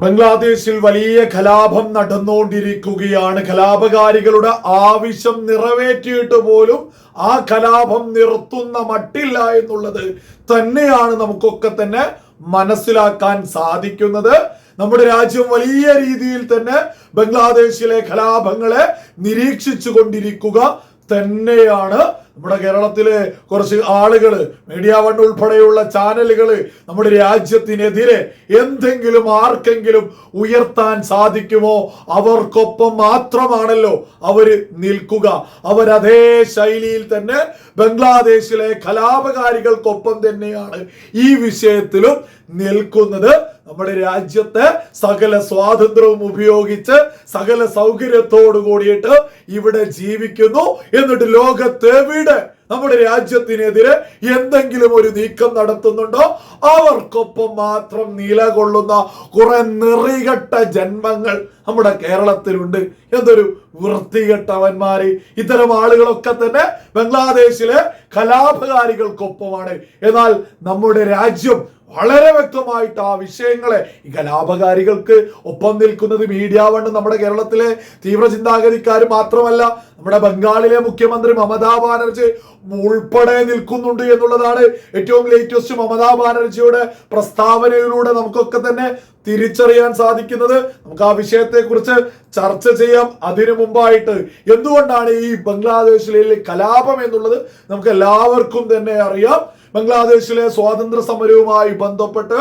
ബംഗ്ലാദേശിൽ വലിയ കലാപം നടന്നുകൊണ്ടിരിക്കുകയാണ്. കലാപകാരികളുടെ ആവശ്യം നിറവേറ്റിയിട്ട് പോലും ആ കലാപം നിർത്തുന്ന മട്ടില്ല എന്നുള്ളത് തന്നെയാണ് നമുക്കൊക്കെ തന്നെ മനസ്സിലാക്കാൻ സാധിക്കുന്നത്. നമ്മുടെ രാജ്യം വലിയ രീതിയിൽ തന്നെ ബംഗ്ലാദേശിലെ കലാപങ്ങളെ നിരീക്ഷിച്ചു കൊണ്ടിരിക്കുക തന്നെയാണ്. നമ്മുടെ കേരളത്തിലെ കുറച്ച് ആളുകൾ മീഡിയ വൺ ഉൾപ്പെടെയുള്ള ചാനലുകൾ നമ്മുടെ രാജ്യത്തിനെതിരെ എന്തെങ്കിലും ആർക്കെങ്കിലും ഉയർത്താൻ സാധിക്കുമോ? അവർക്കൊപ്പം മാത്രമാണല്ലോ അവർ നിൽക്കുക. അവരതേ ശൈലിയിൽ തന്നെ ബംഗ്ലാദേശിലെ കലാപകാരികൾക്കൊപ്പം തന്നെയാണ് ഈ വിഷയത്തിലും നിൽക്കുന്നത്. നമ്മുടെ രാജ്യത്തെ സകല സ്വാതന്ത്ര്യവും ഉപയോഗിച്ച് സകല സൗകര്യത്തോടു കൂടിയിട്ട് ഇവിടെ ജീവിക്കുന്നു. എന്നിട്ട് ലോകത്തെവിടെ നമ്മുടെ രാജ്യത്തിനെതിരെ എന്തെങ്കിലും ഒരു നീക്കം നടത്തുന്നുണ്ടോ? അവർക്കൊപ്പം മാത്രം നിലകൊള്ളുന്ന കുറെ നിറികെട്ട ജന്മങ്ങൾ നമ്മുടെ കേരളത്തിലുണ്ട്. എന്തൊരു വൃത്തികെട്ടവന്മാര്. ഇത്തരം ആളുകളൊക്കെ തന്നെ ബംഗ്ലാദേശിലെ കലാപകാരികൾക്കൊപ്പമാണ്. എന്നാൽ നമ്മുടെ രാജ്യം വളരെ വ്യക്തമായിട്ട് ആ വിഷയങ്ങളെ ഈ കലാപകാരികൾക്ക് ഒപ്പം നിൽക്കുന്നത് മീഡിയ വണ് നമ്മുടെ കേരളത്തിലെ തീവ്ര ചിന്താഗതിക്കാർ മാത്രമല്ല നമ്മുടെ ബംഗാളിലെ മുഖ്യമന്ത്രി മമതാ ബാനർജി ഉൾപ്പെടെ നിൽക്കുന്നുണ്ട് എന്നുള്ളതാണ് ഏറ്റവും ലേറ്റസ്റ്റ് മമതാ ബാനർജിയുടെ പ്രസ്താവനയിലൂടെ നമുക്കൊക്കെ തന്നെ തിരിച്ചറിയാൻ സാധിക്കുന്നത്. നമുക്ക് ആ വിഷയത്തെ കുറിച്ച് ചർച്ച ചെയ്യാം അതിനു മുമ്പായിട്ട്. എന്തുകൊണ്ടാണ് ഈ ബംഗ്ലാദേശിലെ കലാപം എന്നുള്ളത് നമുക്ക് എല്ലാവർക്കും തന്നെ അറിയാം. ബംഗ്ലാദേശിലെ സ്വാതന്ത്ര്യ സമരവുമായി ബന്ധപ്പെട്ട്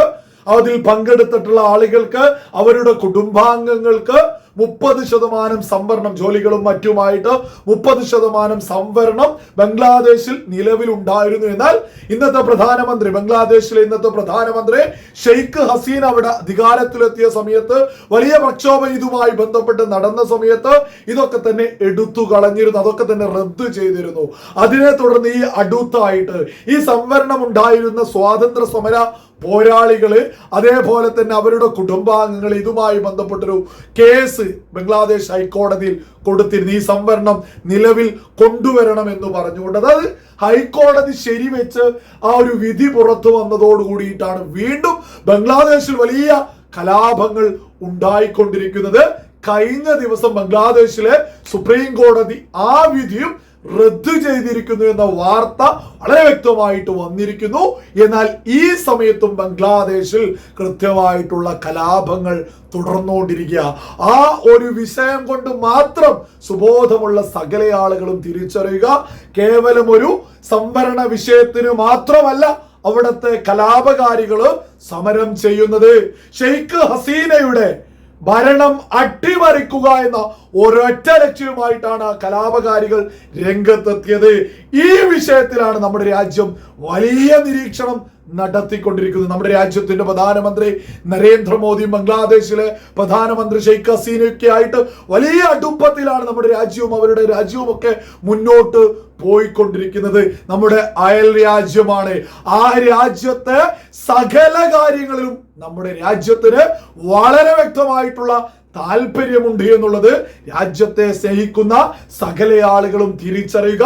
അതിൽ പങ്കെടുത്തിട്ടുള്ള ആളുകൾക്ക് അവരുടെ കുടുംബാംഗങ്ങൾക്ക് മുപ്പത് ശതമാനം സംവരണം ജോലികളും മറ്റുമായിട്ട് മുപ്പത് ശതമാനം സംവരണം ബംഗ്ലാദേശിൽ നിലവിലുണ്ടായിരുന്നു എന്നാൽ ഇന്നത്തെ പ്രധാനമന്ത്രി ബംഗ്ലാദേശിലെ ഇന്നത്തെ പ്രധാനമന്ത്രി ഷെയ്ഖ് ഹസീൻ അവിടെ അധികാരത്തിലെത്തിയ സമയത്ത് വലിയ പ്രക്ഷോഭം ഇതുമായി ബന്ധപ്പെട്ട് നടന്ന സമയത്ത് ഇതൊക്കെ തന്നെ എടുത്തു കളഞ്ഞിരുന്നു അതൊക്കെ തന്നെ റദ്ദു ചെയ്തിരുന്നു. അതിനെ തുടർന്ന് ഈ അടുത്തായിട്ട് ഈ സംവരണം ഉണ്ടായിരുന്ന സ്വാതന്ത്ര്യ സമര പോരാളികൾ അതേപോലെ തന്നെ അവരുടെ കുടുംബാംഗങ്ങൾ ഇതുമായി ബന്ധപ്പെട്ടൊരു കേസ് ബംഗ്ലാദേശ് ഹൈക്കോടതിയിൽ കൊടുത്തിരുന്നു. ഈ സംവരണം നിലവിൽ കൊണ്ടുവരണം എന്ന് പറഞ്ഞുകൊണ്ട്. അതായത് ഹൈക്കോടതി ശരിവെച്ച് ആ ഒരു വിധി പുറത്തു വന്നതോടുകൂടിയിട്ടാണ് വീണ്ടും ബംഗ്ലാദേശിൽ വലിയ കലാപങ്ങൾ ഉണ്ടായിക്കൊണ്ടിരിക്കുന്നത്. കഴിഞ്ഞ ദിവസം ബംഗ്ലാദേശിലെ സുപ്രീം കോടതി ആ വിധിയും റദ്ദു ചെയ്തിരിക്കുന്നു എന്ന വാർത്ത വളരെ വ്യക്തമായിട്ട് വന്നിരിക്കുന്നു. എന്നാൽ ഈ സമയത്തും ബംഗ്ലാദേശിൽ കൃത്യമായിട്ടുള്ള കലാപങ്ങൾ തുടർന്നുകൊണ്ടിരിക്കുക. ആ ഒരു വിഷയം കൊണ്ട് മാത്രം സുബോധമുള്ള സകല ആളുകളും തിരിച്ചറിയുക. കേവലം ഒരു സംവരണ വിഷയത്തിന് മാത്രമല്ല അവിടുത്തെ കലാപകാരികൾ സമരം ചെയ്യുന്നത്. ഷെയ്ഖ് ഹസീനയുടെ ഭരണം അട്ടിമറിക്കുക എന്ന ഒരൊറ്റ ലക്ഷ്യവുമായിട്ടാണ് കലാപകാരികൾ രംഗത്തെത്തിയത്. ഈ വിഷയത്തിലാണ് നമ്മുടെ രാജ്യം വലിയ നിരീക്ഷണം നടത്തിക്കൊണ്ടിരിക്കുന്നത്. നമ്മുടെ രാജ്യത്തിന്റെ പ്രധാനമന്ത്രി നരേന്ദ്രമോദി ബംഗ്ലാദേശിലെ പ്രധാനമന്ത്രി ഷെയ്ഖ് ഹസീനയൊക്കെ ആയിട്ട് വലിയ അടുപ്പത്തിലാണ് നമ്മുടെ രാജ്യവും അവരുടെ രാജ്യവും ഒക്കെ മുന്നോട്ട് പോയിക്കൊണ്ടിരിക്കുന്നത്. നമ്മുടെ അയൽ രാജ്യമാണ്. ആ രാജ്യത്തെ സകല കാര്യങ്ങളിലും നമ്മുടെ രാജ്യത്തിന് വളരെ വ്യക്തമായിട്ടുള്ള താല്പര്യമുണ്ട് എന്നുള്ളത് രാജ്യത്തെ സ്നേഹിക്കുന്ന സകല ആളുകളും തിരിച്ചറിയുക.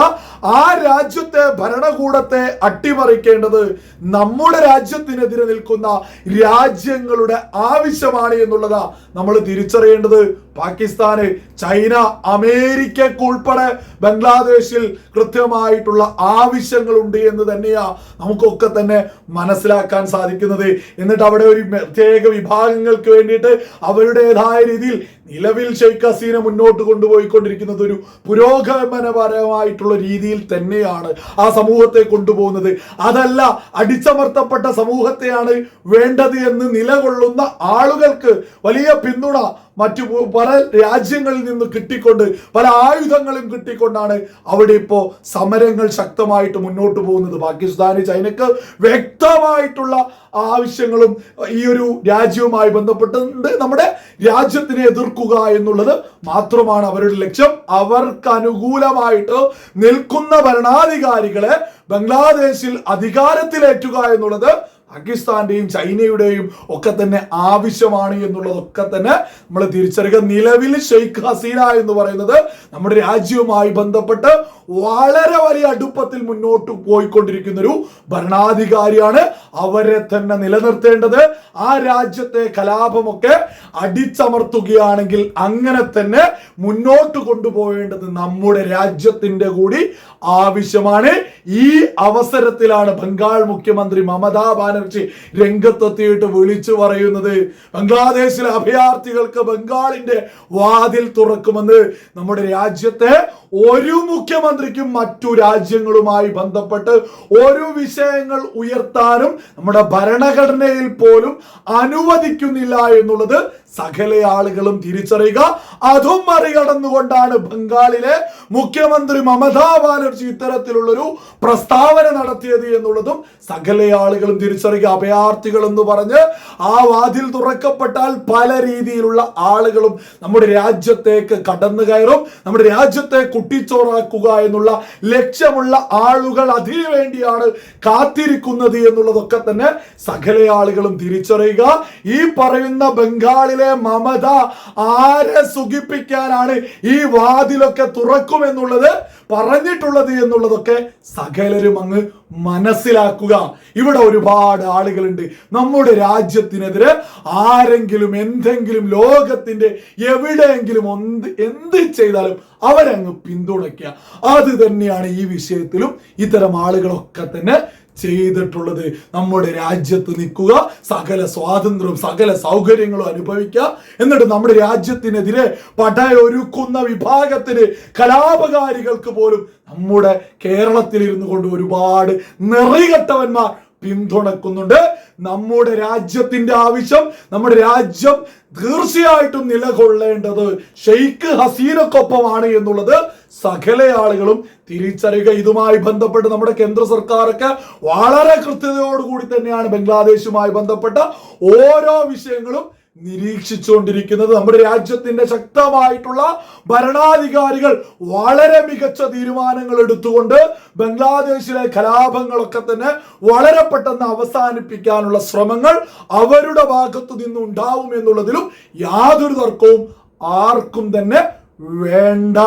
ആ രാജ്യത്തെ ഭരണകൂടത്തെ അട്ടിമറിക്കേണ്ടത് നമ്മുടെ രാജ്യത്തിനെതിരെ നിൽക്കുന്ന രാജ്യങ്ങളുടെ ആവശ്യമാണ് എന്നുള്ളതാ നമ്മൾ തിരിച്ചറിയേണ്ടത്. പാകിസ്ഥാന് ചൈന അമേരിക്കക്ക് ഉൾപ്പെടെ ബംഗ്ലാദേശിൽ കൃത്യമായിട്ടുള്ള ആവശ്യങ്ങളുണ്ട് എന്ന് തന്നെയാ നമുക്കൊക്കെ തന്നെ മനസ്സിലാക്കാൻ സാധിക്കുന്നത്. എന്നിട്ട് അവിടെ ഒരു പ്രത്യേക വിഭാഗങ്ങൾക്ക് വേണ്ടിയിട്ട് അവരുടേതായ രീതിയിൽ നിലവിൽ ഷെയ്ഖ് ഹസീന മുന്നോട്ട് കൊണ്ടുപോയിക്കൊണ്ടിരിക്കുന്നത് ഒരു പുരോഗമനപരമായിട്ടുള്ള രീതിയിൽ തന്നെയാണ് ആ സമൂഹത്തെ കൊണ്ടുപോകുന്നത്. അതല്ല അടിച്ചമർത്തപ്പെട്ട സമൂഹത്തെയാണ് വേണ്ടത് എന്ന് നിലകൊള്ളുന്ന ആളുകൾക്ക് വലിയ പിന്തുണ മറ്റു പല രാജ്യങ്ങളിൽ നിന്ന് കിട്ടിക്കൊണ്ട് പല ആയുധങ്ങളും കിട്ടിക്കൊണ്ടാണ് അവിടെ ഇപ്പോൾ സമരങ്ങൾ ശക്തമായിട്ട് മുന്നോട്ട് പോകുന്നത്. പാകിസ്ഥാന് ചൈനക്ക് വ്യക്തമായിട്ടുള്ള ആവശ്യങ്ങളും ഈ ഒരു രാജ്യവുമായി ബന്ധപ്പെട്ടുണ്ട് നമ്മുടെ രാജ്യത്തിനെ എതിർക്കുക എന്നുള്ളത് മാത്രമാണ് അവരുടെ ലക്ഷ്യം. അവർക്ക് അനുകൂലമായിട്ട് നിൽക്കുന്ന ഭരണാധികാരികളെ ബംഗ്ലാദേശിൽ അധികാരത്തിലേറ്റുക എന്നുള്ളത് പാകിസ്ഥാന്റെയും ചൈനയുടെയും ഒക്കെ തന്നെ ആവശ്യമാണ് എന്നുള്ളതൊക്കെ തന്നെ നമ്മൾ തിരിച്ചറിയുക. നിലവിൽ ഷെയ്ഖ് ഹസീന എന്ന് പറയുന്നത് നമ്മുടെ രാജ്യവുമായി ബന്ധപ്പെട്ട് വളരെ വലിയ അടുപ്പത്തിൽ മുന്നോട്ട് പോയിക്കൊണ്ടിരിക്കുന്ന ഒരു ഭരണാധികാരിയാണ്. അവരെ തന്നെ നിലനിർത്തേണ്ടത് ആ രാജ്യത്തെ കലാപമൊക്കെ അടിച്ചമർത്തുകയാണെങ്കിൽ അങ്ങനെ തന്നെ മുന്നോട്ട് കൊണ്ടുപോകേണ്ടത് നമ്മുടെ രാജ്യത്തിന്റെ കൂടി ആവശ്യമാണ്. ഈ അവസരത്തിലാണ് ബംഗാൾ മുഖ്യമന്ത്രി മമതാ ബാനർജി രംഗത്തെത്തിയിട്ട് വിളിച്ചു പറയുന്നത് ബംഗ്ലാദേശിലെ അഭയാർത്ഥികൾക്ക് ബംഗാളിന്റെ വാതിൽ തുറക്കുമെന്ന് നമ്മുടെ രാജ്യത്തെ ഒരു മുഖ്യമന്ത്രിക്കും മറ്റു രാജ്യങ്ങളുമായി ബന്ധപ്പെട്ട് ഒരു വിഷയങ്ങൾ ഉയർത്താനും നമ്മുടെ ഭരണഘടനയിൽ പോലും അനുവദിക്കുന്നില്ല എന്നുള്ളത് സകല ആളുകളും തിരിച്ചറിയുക. അതും മറികടന്നുകൊണ്ടാണ് ബംഗാളിലെ മുഖ്യമന്ത്രി മമതാ ബാനർജി ഇത്തരത്തിലുള്ളൊരു പ്രസ്താവന നടത്തിയത് എന്നുള്ളതും സകല ആളുകളും തിരിച്ചറിയുക. അഭയാർത്ഥികൾ എന്ന് പറഞ്ഞ് ആ വാതിൽ തുറക്കപ്പെട്ടാൽ പല രീതിയിലുള്ള ആളുകളും നമ്മുടെ രാജ്യത്തേക്ക് കടന്നു കയറും. നമ്മുടെ രാജ്യത്തെ കുട്ടിച്ചോറാക്കുക എന്നുള്ള ലക്ഷ്യമുള്ള ആളുകൾ അതിനു വേണ്ടിയാണ് കാത്തിരിക്കുന്നത് എന്നുള്ളതൊക്കെ തന്നെ സകല ആളുകളും തിരിച്ചറിയുക. ഈ പറയുന്ന ബംഗാളിലെ മമത ആരെ സുഖിപ്പിക്കാനാണ് ഈ വാതിലൊക്കെ തുറക്കുമെന്നുള്ളത് പറഞ്ഞിട്ടുള്ളത് എന്നുള്ളതൊക്കെ സകലരും അങ്ങ് മനസ്സിലാക്കുക. ഇവിടെ ഒരുപാട് ആളുകളുണ്ട്. നമ്മുടെ രാജ്യത്തിനെതിരെ ആരെങ്കിലും എന്തെങ്കിലും ലോകത്തിന്റെ എവിടെയെങ്കിലും ഒന്ന് എന്ത് ചെയ്താലും അവരങ്ങ് പിന്തുണയ്ക്കുക. അത് തന്നെയാണ് ഈ വിഷയത്തിലും ഇത്തരം ആളുകളൊക്കെ തന്നെ ചെയ്തിട്ടുള്ളത്. നമ്മുടെ രാജ്യത്ത് നിൽക്കുക സകല സ്വാതന്ത്ര്യവും സകല സൗകര്യങ്ങളും അനുഭവിക്കുക. എന്നിട്ട് നമ്മുടെ രാജ്യത്തിനെതിരെ പടയൊരുക്കുന്ന വിഭാഗത്തിന് കലാപകാരികൾക്ക് പോലും നമ്മുടെ കേരളത്തിൽ ഇരുന്നു കൊണ്ട് ഒരുപാട് നിറികെട്ടവന്മാർ പിന്തുണക്കുന്നുണ്ട്. നമ്മുടെ രാജ്യത്തിന്റെ ആവശ്യം നമ്മുടെ രാജ്യം തീർച്ചയായിട്ടും നിലകൊള്ളേണ്ടത് ഷെയ്ഖ് ഹസീനക്കൊപ്പമാണ് എന്നുള്ളത് സകല ആളുകളും തിരിച്ചറിയുക. ഇതുമായി ബന്ധപ്പെട്ട് നമ്മുടെ കേന്ദ്ര സർക്കാരൊക്കെ വളരെ കൃത്യതയോടുകൂടി തന്നെയാണ് ബംഗ്ലാദേശുമായി ബന്ധപ്പെട്ട ഓരോ വിഷയങ്ങളും നിരീക്ഷിച്ചുകൊണ്ടിരിക്കുന്നത് നമ്മുടെ രാജ്യത്തിന്റെ ശക്തമായിട്ടുള്ള ഭരണാധികാരികൾ വളരെ മികച്ച തീരുമാനങ്ങൾ എടുത്തുകൊണ്ട് ബംഗ്ലാദേശിലെ കലാപങ്ങളൊക്കെ തന്നെ വളരെ പെട്ടെന്ന് അവസാനിപ്പിക്കാനുള്ള ശ്രമങ്ങൾ അവരുടെ ഭാഗത്തു നിന്നുണ്ടാവും എന്നുള്ളതിലും യാതൊരു തർക്കവും ആർക്കും തന്നെ വേണ്ട.